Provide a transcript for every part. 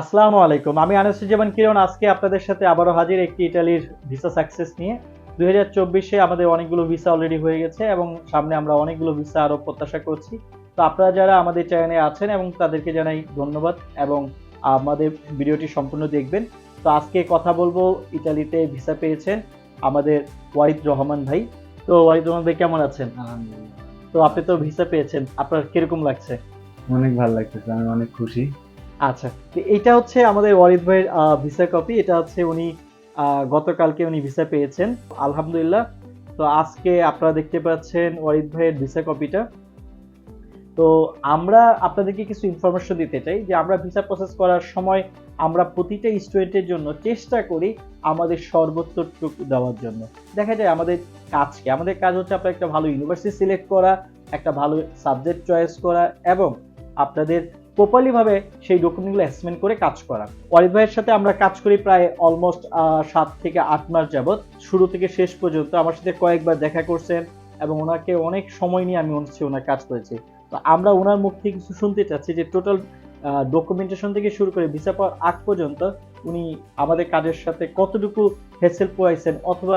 আসসালামু আলাইকুম। আমি আনিসুজ্জামান কিরণ আজকে আপনাদের সাথে আবারও হাজির একটি ইটালির ভিসা সাকসেস নিয়ে। দুই হাজার চব্বিশে আমাদের অনেকগুলো ভিসা অলরেডি হয়ে গেছে এবং সামনে আমরা অনেকগুলো ভিসা আরও প্রত্যাশা করছি। তো আপনারা যারা আমাদের চ্যানেলে আছেন এবং তাদেরকে জানাই ধন্যবাদ এবং আমাদের ভিডিওটি সম্পূর্ণ দেখবেন। তো আজকে কথা বলব ইটালিতে ভিসা পেয়েছেন আমাদের ওয়াহিদ রহমান ভাই। তো ওয়াহিদ রহমান ভাই কেমন আছেন? তো আপনি তো ভিসা পেয়েছেন আপনার কীরকম লাগছে? অনেক ভালো লাগতেছে আমি অনেক খুশি। আচ্ছা তো এইটা হচ্ছে আমাদের ওয়ারিদ ভাইয়ের ভিসা কপি এটা হচ্ছে উনি গতকালকে উনি ভিসা পেয়েছেন, আলহামদুলিল্লাহ। তো আজকে আপনারা দেখতে পাচ্ছেন ওয়ারিদ ভাইয়ের ভিসা কপিটা তো আমরা আপনাদেরকে কিছু ইনফরমেশন দিতে চাই যে আমরা ভিসা প্রসেস করার সময় আমরা প্রতিটা স্টুডেন্টের জন্য চেষ্টা করি আমাদের সর্বোত্তরটুকু দেওয়ার জন্য। দেখা যায় আমাদের কাজকে আমাদের কাজ হচ্ছে আপনার একটা ভালো ইউনিভার্সিটি সিলেক্ট করা, একটা ভালো সাবজেক্ট চয়েস করা এবং আপনাদের প্রপারলি ভাবে সেই ডকুমেন্টগুলো অ্যাসেসমেন্ট করে কাজ করা। অরিত ভাইয়ের সাথে আমরা কাজ করি প্রায় অলমোস্ট সাত থেকে আট মাস যাবত শুরু থেকে শেষ পর্যন্ত আমার সাথে কয়েকবার দেখা করছেন এবং ওনাকে অনেক সময় নিয়ে আমি হচ্ছে ওনার কাজ করেছি। তো আমরা ওনার মুখ থেকে কিছু শুনতে চাচ্ছি যে টোটাল ডকুমেন্টেশন থেকে শুরু করে ভিসা পাওয়ার আগ পর্যন্ত উনি আমাদের কাজের সাথে কতটুকু হেসেল পোয়াইছেন অথবা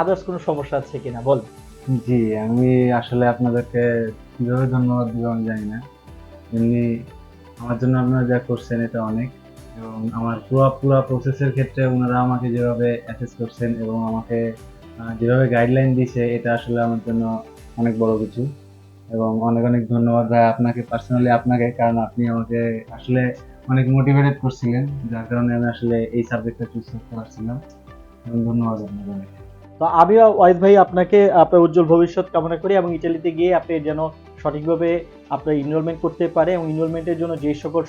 আদার্স কোনো সমস্যা আছে কিনা? বল। জি, আমি আসলে আপনাদেরকে কীভাবে ধন্যবাদ দিব আমি জানি না। এমনি আমার জন্য আপনারা যা করছেন এটা অনেক। এবং আমার পুরো পুরো প্রসেসের ক্ষেত্রে ওনারা আমাকে যেভাবে অ্যাসেস করছেন এবং আমাকে যেভাবে গাইডলাইন দিয়েছে, এটা আসলে আমার জন্য অনেক বড় কিছু। এবং অনেক অনেক ধন্যবাদ ভাই আপনাকে পার্সোনালি আপনাকে, কারণ আপনি আমাকে আসলে অনেক মোটিভেটেড করছিলেন, যার কারণে আমি আসলে এই সাবজেক্টটা চুজ করতে পারছিলাম। এবং ধন্যবাদ আপনাকে। তো আমিও ওয়াইদ ভাই আপনাকে, আপনার উজ্জ্বল ভবিষ্যৎ কামনা করি এবং ইটালিতে গিয়ে আপনি যেন সঠিকভাবে আপনার ইনরোলমেন্ট করতে পারে এবং ইনরোলমেন্টের জন্য যে সকল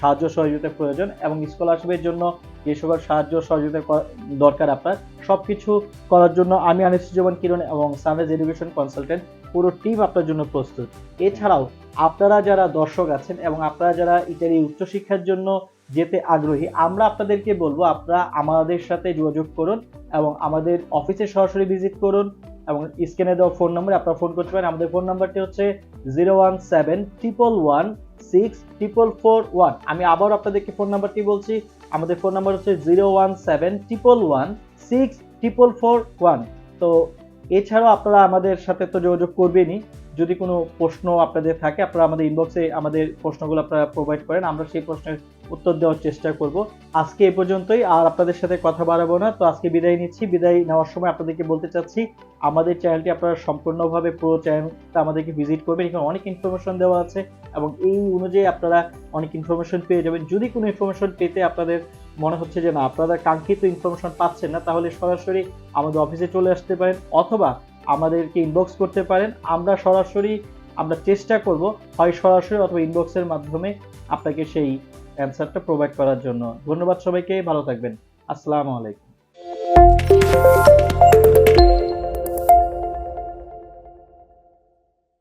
সাহায্য সহযোগিতা প্রয়োজন এবং স্কলারশিপের জন্য যে সকল সাহায্য সহযোগিতা করা- দরকার আপনার সব কিছু করার জন্য আমি আনিসুজ্জামান কিরণ এবং সানরাইজ এডুকেশন কনসালটেন্ট পুরো টিম আপনার জন্য প্রস্তুত। এছাড়াও আপনারা যারা দর্শক আছেন এবং আপনারা যারা ইটালি উচ্চশিক্ষার জন্য যেতে আগ্রহী, আমরা আপনাদেরকে বলব আপনারা আমাদের সাথে যোগাযোগ করুন এবং আমাদের অফিসে সরাসরি ভিজিট করুন এবং স্ক্রিনে দেওয়া ফোন নম্বরে আপনারা ফোন করতে পারেন। আমাদের ফোন নাম্বারটি হচ্ছে zero one seven triple one six triple four one. আমি আবার আপনাদেরকে ফোন নাম্বারটি বলছি, আমাদের ফোন নাম্বার হচ্ছে zero one seven triple one six triple four one. তো এছাড়াও আপনারা আমাদের সাথে তো যোগাযোগ করবেনই। যদি কোনো প্রশ্ন আপনাদের থাকে, আপনারা আমাদের ইনবক্সে আমাদের প্রশ্নগুলো আপনারা প্রোভাইড করেন, আমরা সেই প্রশ্নের উত্তর দেওয়ার চেষ্টা করব। আজকে এ পর্যন্তই, আর আপনাদের সাথে কথা বাড়াবো না। তো আজকে বিদায় নিচ্ছি। বিদায় নেওয়ার সময় আপনাদেরকে বলতে চাচ্ছি, আমাদের চ্যানেলটি আপনারা সম্পূর্ণভাবে পুরো চ্যানেলটা আমাদেরকে ভিজিট করবেন। এখানে অনেক ইনফরমেশন দেওয়া আছে এবং এই অনুযায়ী আপনারা অনেক ইনফরমেশন পেয়ে যাবেন। যদি কোনো ইনফরমেশন পেতে আপনাদের মনে হচ্ছে যে না, আপনারা কাঙ্ক্ষিত ইনফরমেশন পাচ্ছেন না, তাহলে সরাসরি আমাদের অফিসে চলে আসতে পারেন অথবা আমাদেরকে ইনবক্স করতে পারেন। আমরা সরাসরি আমরা চেষ্টা করব হয় সরাসরি অথবা ইনবক্সের মাধ্যমে আপনাকে সেই অ্যান্সারটা প্রোভাইড করার জন্য। ধন্যবাদ সবাইকে ভালো থাকবেন। আসসালামু আলাইকুম।